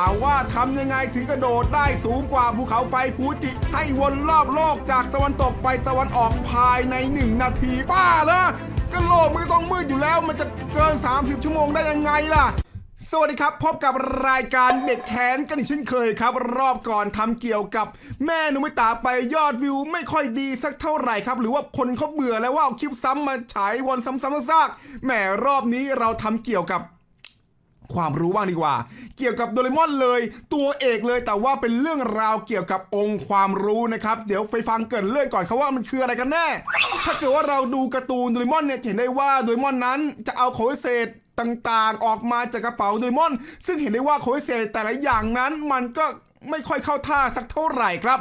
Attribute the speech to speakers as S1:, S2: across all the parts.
S1: ถามว่าทำยังไงถึงกระโดดได้สูงกว่าภูเขาไฟฟูจิ ให้วนรอบโลกจากตะวันตกไปตะวันออกภายใน 1 นาทีบ้าเหรอก็โลกมันก็ต้องมืดอยู่แล้วมันจะเกิน 30 ชั่วโมงได้ยังไงล่ะ สวัสดีครับ พบกับรายการเด็กแค้นกันอีกเช่นเคยครับ รอบก่อนทำเกี่ยวกับแม่นุมิตาไปยอดวิวไม่ค่อยดีสักเท่าไหร่ครับ หรือว่าคนเขาเบื่อแล้วว่าเอาคลิปซ้ำมาฉายวนซ้ำๆซากๆแหมรอบนี้เราทำเกี่ยวกับ ความรู้บ้างดีกว่า เกี่ยวกับโดเรมอนเลย ตัวเอกเลยแต่ว่าเป็นเรื่องราวเกี่ยวกับองค์ความรู้นะครับ เดี๋ยวไปฟังเกรินเรื่องก่อนครับว่ามันคืออะไรกันแน่ ถ้าเกิดว่าเราดูการ์ตูนโดเรมอนเนี่ยเห็นได้ว่าโดเรมอนนั้นจะเอาของพิเศษต่างๆ ออกมาจากกระเป๋าโดเรมอน ซึ่งเห็นได้ว่าของพิเศษแต่ละอย่างนั้นมันก็ไม่ค่อยเข้าท่าสักเท่าไหร่ครับ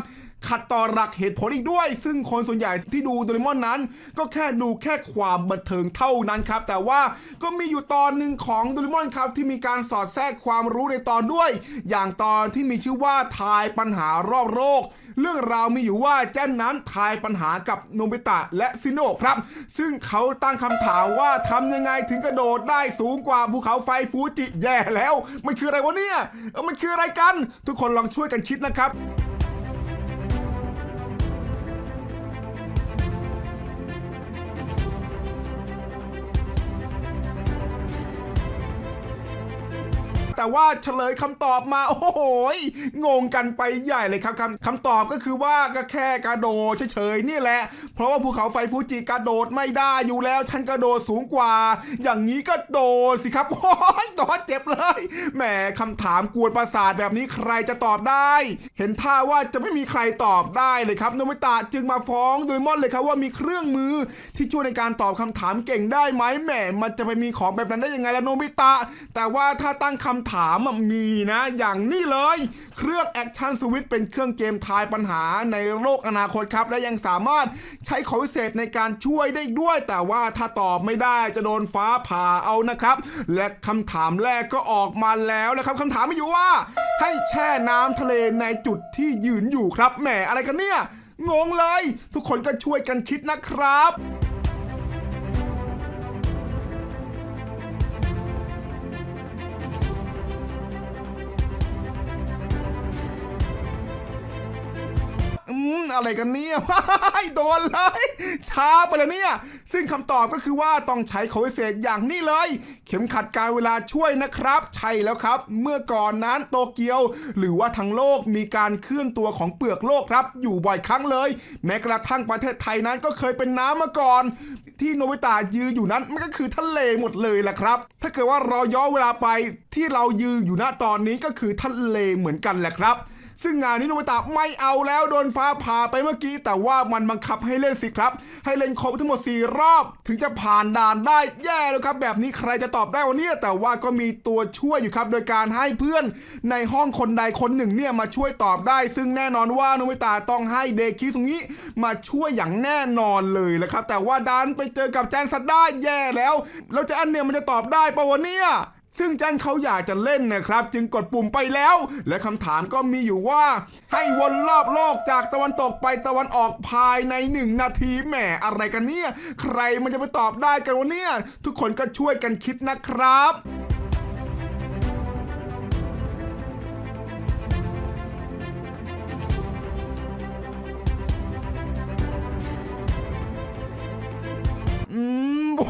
S1: ขัดต่อหลักเหตุผลอีกด้วย ซึ่งคนส่วนใหญ่ที่ดูโดเรมอนนั้น ก็แค่ดูแค่ความบันเทิงเท่านั้นครับ แต่ว่าก็มีอยู่ตอนหนึ่งของโดเรมอนครับที่มีการสอดแทรกความรู้ในตอนด้วย อย่างตอนที่มีชื่อว่าทายปัญหารอบโลกเรื่องราวมีอยู่ว่าแจ้นนั้นทายปัญหากับโนบิตะและซิโนะครับ ซึ่งเขาตั้งคำถามว่าทำยังไงถึงกระโดดได้สูงกว่าภูเขาไฟฟูจิแย่แล้ว มันคืออะไรวะเนี่ยเออมันคืออะไรกัน ทุกคนลองช่วยกันคิดนะครับ แต่ว่าเฉลยคำตอบมา โอ้โหงงกันไปใหญ่เลยครับคำคำตอบก็คือว่าก็แค่กระโดดเฉยๆนี่แหละ เพราะว่าภูเขาไฟฟูจิกระโดดไม่ได้อยู่แล้ว ฉันกระโดดสูงกว่า อย่างนี้ก็โดดสิครับโอ้ยโดดเจ็บเลยแหมคำถามกวนประสาทแบบนี้ใครจะตอบได้ เห็นท่าว่าจะไม่มีใครตอบได้เลยครับโนบิตะจึงมาฟ้องโดเรมอนเลยครับว่ามีเครื่องมือที่ช่วยในการตอบคำถามเก่งได้ไหมแหมมันจะไปมีของแบบนั้นได้ยังไงล่ะโนบิตะ แต่ว่าถ้าตั้งคำถามมีนะ อย่างนี้เลย เครื่องแอคชั่นสวิตเป็นเครื่องเกมทายปัญหาในโลกอนาคตครับ และยังสามารถใช้ของพิเศษในการช่วยได้ด้วย แต่ว่าถ้าตอบไม่ได้จะโดนฟ้าผ่าเอานะครับ และคำถามแรกก็ออกมาแล้วนะครับคำถามไมีอยู่ว่า ให้แช่น้ำทะเลในจุดที่ยืนอยู่ครับแหมอะไรกันเนี่ยงงเลย ทุกคนก็ช่วยกันคิดนะครับ อะไรกันเนี่ยโดนเลย ช้าไปแล้วเนี่ย ซึ่งคำตอบก็คือว่าต้องใช้ของพิเศษอย่างนี้เลย เข็มขัดการเวลาช่วยนะครับ ใช่แล้วครับ เมื่อก่อนนั้นโตเกียว หรือว่าทั้งโลกมีการเคลื่อนตัวของเปลือกโลกครับ อยู่บ่อยครั้งเลย แม้กระทั่งประเทศไทยนั้นก็เคยเป็นน้ำมาก่อน ที่โนบิตะยืนอยู่นั้นมันก็คือทะเลหมดเลยแหละครับ ถ้าเกิดว่าเราย้อนเวลาไปที่เรายืนอยู่ณตอนนี้ก็คือทะเลเหมือนกันแหละครับ ซึ่งงานนี้โนบิตะไม่เอาแล้วโดนฟ้าผ่าไปเมื่อกี้ แต่ว่ามันบังคับให้เล่นสิครับ ให้เล่นครบทั้งหมด 4 รอบ ถึงจะผ่านด่านได้แย่แล้วครับ แบบนี้ใครจะตอบได้วันนี้แต่ว่าก็มีตัวช่วยอยู่ครับ โดยการให้เพื่อนในห้องคนใดคนหนึ่งเนี่ยมาช่วยตอบได้ ซึ่งแน่นอนว่าโนบิตะต้องให้เดคิสุงิมาช่วยอย่างแน่นอนเลยแหละครับแต่ว่าดันไปเจอกับแจนซัดได้แย่แล้วแล้วแจนเนี่ยมันจะตอบได้ปะวะเนี่ย ซึ่งจันเขาอยากจะเล่นนะครับ จึงกดปุ่มไปแล้ว และคำถามก็มีอยู่ว่า ให้วนรอบโลกจากตะวันตกไปตะวันออกภายในหนึ่งนาทีแหมอะไรกันเนี่ย ใครมันจะไปตอบได้กันวะเนี่ย ทุกคนก็ช่วยกันคิดนะครับ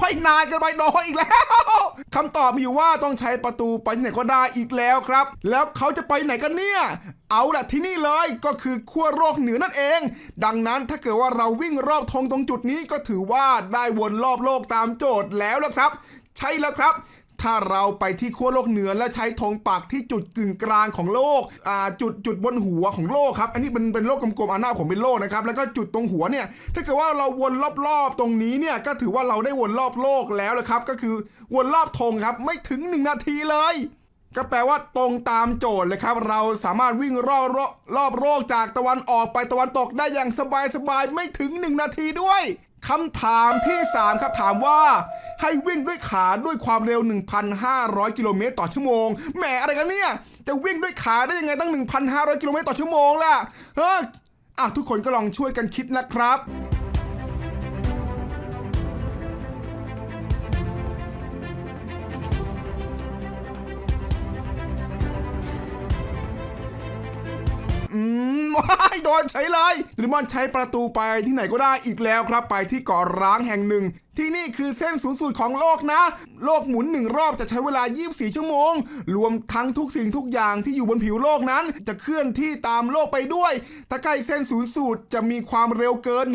S1: อ้ยนานเกันไปน้อยอีกแล้วคำตอบมีอยู่ว่าต้องใช้ประตูไปที่ไหนก็ได้อีกแล้วครับ แล้วเขาจะไปไหนกันเนี่ยเอาละที่นี่เลยก็คือขั้วโลกเหนือนั่นเอง ดังนั้นถ้าเกิดว่าเราวิ่งรอบธงตรงจุดนี้ก็ถือว่าได้วนรอบโลกตามโจทย์แล้วละครับ ใช่แล้วครับ ถ้าเราไปที่ขั้วโลกเหนือแล้วใช้ธงปักที่จุดกึ่งกลางของโลกอ่าจุดจุดบนหัวของโลกครับ อันนี้เป็นเป็นโลกกลมๆอาหน้าผมเป็นโลกนะครับ แล้วก็จุดตรงหัวเนี่ย ถ้าเกิดว่าเราวนรอบๆตรงนี้เนี่ย ก็ถือว่าเราได้วนรอบโลกแล้วละครับ ก็คือวนรอบธงครับ ไม่ถึง 1 นาทีเลย ก็แปลว่าตรงตามโจทย์เลยครับ เราสามารถวิ่งรอบรอบโลกจากตะวันออกไปตะวันตกได้อย่างสบายๆไม่ถึง 1 นาทีด้วยคำถามที่ 3 ครับถามว่า ให้วิ่งด้วยขาด้วยความเร็ว 1,500 กิโลเมตรต่อชั่วโมงแหมอะไรกันเนี่ย จะวิ่งด้วยขาได้ยังไงตั้ง 1,500 กิโลเมตรต่อชั่วโมงล่ะเฮ้ยอะทุกคนก็ลองช่วยกันคิดนะครับ ว้ายโดนใช้เลยโดเรมอนใช้ประตูไปที่ไหนก็ได้อีกแล้วครับ ไปที่เกาะร้างแห่งหนึ่งที่นี่คือเส้นศูนย์สูตรของโลกนะ โลกหมุนหนึ่งรอบจะใช้เวลา 24 ชั่วโมง รวมทั้งทุกสิ่งทุกอย่างที่อยู่บนผิวโลกนั้น จะเคลื่อนที่ตามโลกไปด้วย ถ้าใกล้เส้นศูนย์สูตรจะมีความเร็วเกิน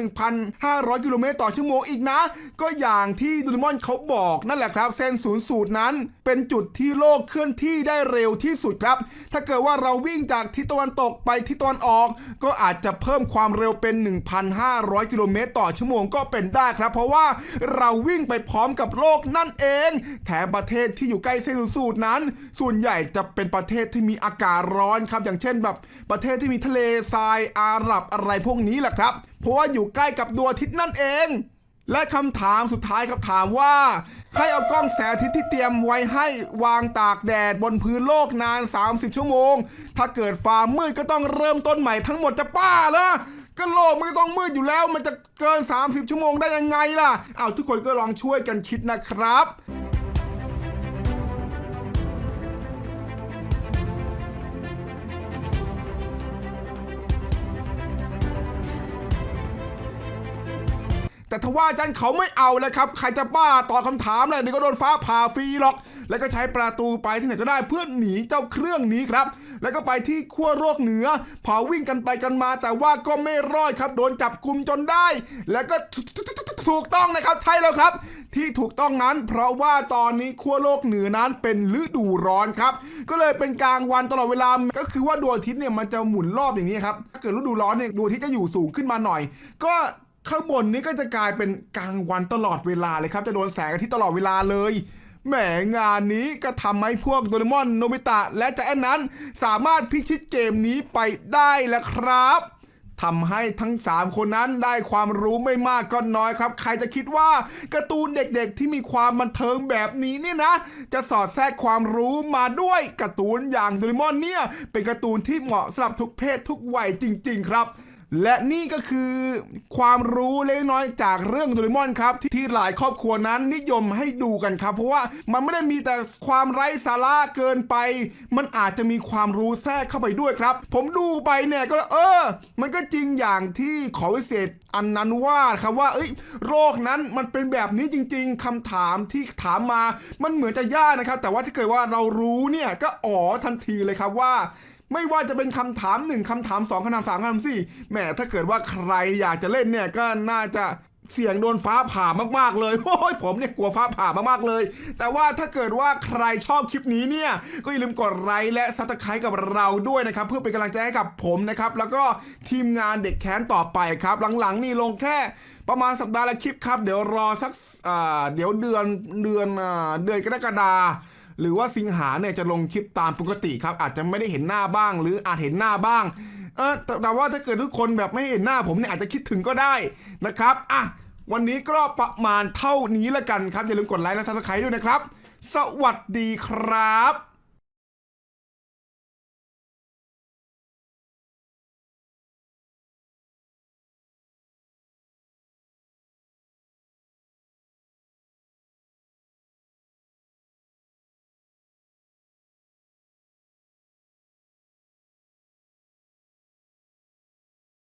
S1: 1,500 กิโลเมตรต่อชั่วโมงอีกนะ ก็อย่างที่ดูริมอนเขาบอกนั่นแหละครับ เส้นศูนย์สูตรนั้น เป็นจุดที่โลกเคลื่อนที่ได้เร็วที่สุดครับ ถ้าเกิดว่าเราวิ่งจากทิศตะวันตกไปทิศตะวันออก ก็อาจจะเพิ่มความเร็วเป็น 1,500 กิโลเมตรต่อชั่วโมงก็เป็นได้ครับ เพราะว่าเราวิ่งไปพร้อมกับโลกนั่นเอง แถมประเทศที่อยู่ใกล้เส้นสูตรนั้น ส่วนใหญ่จะเป็นประเทศที่มีอากาศร้อนครับ อย่างเช่นแบบ ประเทศที่มีทะเลทรายอาหรับอะไรพวกนี้แหละครับ เพราะว่าอยู่ใกล้กับดวงอาทิตย์นั่นเองและคำถามสุดท้ายครับถามว่า ให้เอากล้องแสงอาทิตย์ที่เตรียมไว้ให้วางตากแดดบนพื้นโลกนาน 30 ชั่วโมง ถ้าเกิดฟ้ามืดก็ต้องเริ่มต้นใหม่ทั้งหมดจะป้าเหรอ ก็โลกมันก็ต้องมืดอยู่แล้ว มันจะเกิน 30 ชั่วโมงได้ยังไงล่ะเอาทุกคนก็ลองช่วยกันคิดนะครับแต่ทว่าอาจารย์เขาไม่เอาแล้วครับ ใครจะบ้าตอบคำถามเลยเดี๋ยวก็โดนฟ้าผ่าฟรีหรอก แล้วก็ใช้ประตูไปที่ไหนก็ได้เพื่อหนีเจ้าเครื่องนี้ครับ แล้วก็ไปที่ขั้วโลกเหนือพอวิ่งกันไปกันมา แต่ว่าก็ไม่รอดครับ โดนจับกลุ่มจนได้ แล้วก็ถูกต้องนะครับใช่แล้วครับ ที่ถูกต้องนั้น เพราะว่าตอนนี้ขั้วโลกเหนือนั้นเป็นฤดูร้อนครับ ก็เลยเป็นกลางวันตลอดเวลาก็คือว่าดวงอาทิตย์เนี่ยมันจะหมุนรอบอย่างนี้ครับถ้าเกิดฤดูร้อนเนี่ยดวงอาทิตย์จะอยู่สูงขึ้นมาหน่อย ก็ข้างบนนี้ก็จะกลายเป็นกลางวันตลอดเวลาเลยครับ จะโดนแสงอาทิตย์ตลอดเวลาเลย แหมงานนี้ก็ทำให้พวกโดเรมอนโนบิตะและจแอนนั้น สามารถพิชิตเกมนี้ไปได้แล้วครับทำให้ทั้ง 3 คนนั้นได้ความรู้ไม่มากก็น้อยครับ ใครจะคิดว่าการ์ตูนเด็กๆที่มีความบันเทิงแบบนี้เนี่ยนะ จะสอดแทรกความรู้มาด้วยการ์ตูนอย่างโดเรมอนเนี่ย เป็นการ์ตูนที่เหมาะสำหรับทุกเพศทุกวัยจริง ๆ ครับ และนี่ก็คือความรู้เล็กน้อยจากเรื่องโดเรมอนครับ ที่หลายครอบครัวนั้นนิยมให้ดูกันครับ เพราะว่ามันไม่ได้มีแต่ความไร้สาระเกินไป มันอาจจะมีความรู้แทรกเข้าไปด้วยครับ ผมดูไปเนี่ยก็เออ มันก็จริงอย่างที่ขอวิเศษอันนั้นว่าครับว่าเอ้ยโรคนั้นมันเป็นแบบนี้จริง ๆคำถามที่ถามมา มันเหมือนจะยากนะครับ แต่ว่าถ้าเกิดว่าเรารู้เนี่ยก็อ๋อทันทีเลยครับว่า ไม่ว่าจะเป็นคำถามหนึ่งคำถามสองคำถามสามคำถามสี่แหมถ้าเกิดว่าใครอยากจะเล่นเนี่ยก็น่าจะเสี่ยงโดนฟ้าผ่ามากๆเลยโอ้ยผมเนี่ยกลัวฟ้าผ่ามากๆเลย แต่ว่าถ้าเกิดว่าใครชอบคลิปนี้เนี่ย ก็อย่าลืมกดไลค์และซับสไครต์กับเราด้วยนะครับ เพื่อเป็นกำลังใจให้กับผมนะครับ แล้วก็ทีมงานเด็กแค้นต่อไปครับ หลังๆ นี่ลงแค่ประมาณสัปดาห์ละคลิปครับ เดี๋ยวรอสักเดี๋ยวเดือนเดือนเดือนกรกฎา หรือว่าสิงหาเนี่ยจะลงคลิปตามปกติครับ อาจจะไม่ได้เห็นหน้าบ้าง หรืออาจเห็นหน้าบ้างเออแต่ว่าถ้าเกิดทุกคนแบบไม่เห็นหน้าผมเนี่ยอาจจะคิดถึงก็ได้นะครับอะวันนี้ก็ประมาณเท่านี้ละกันครับอย่าลืมกดไลค์และซับสไครต์ด้วยนะครับ สวัสดีครับ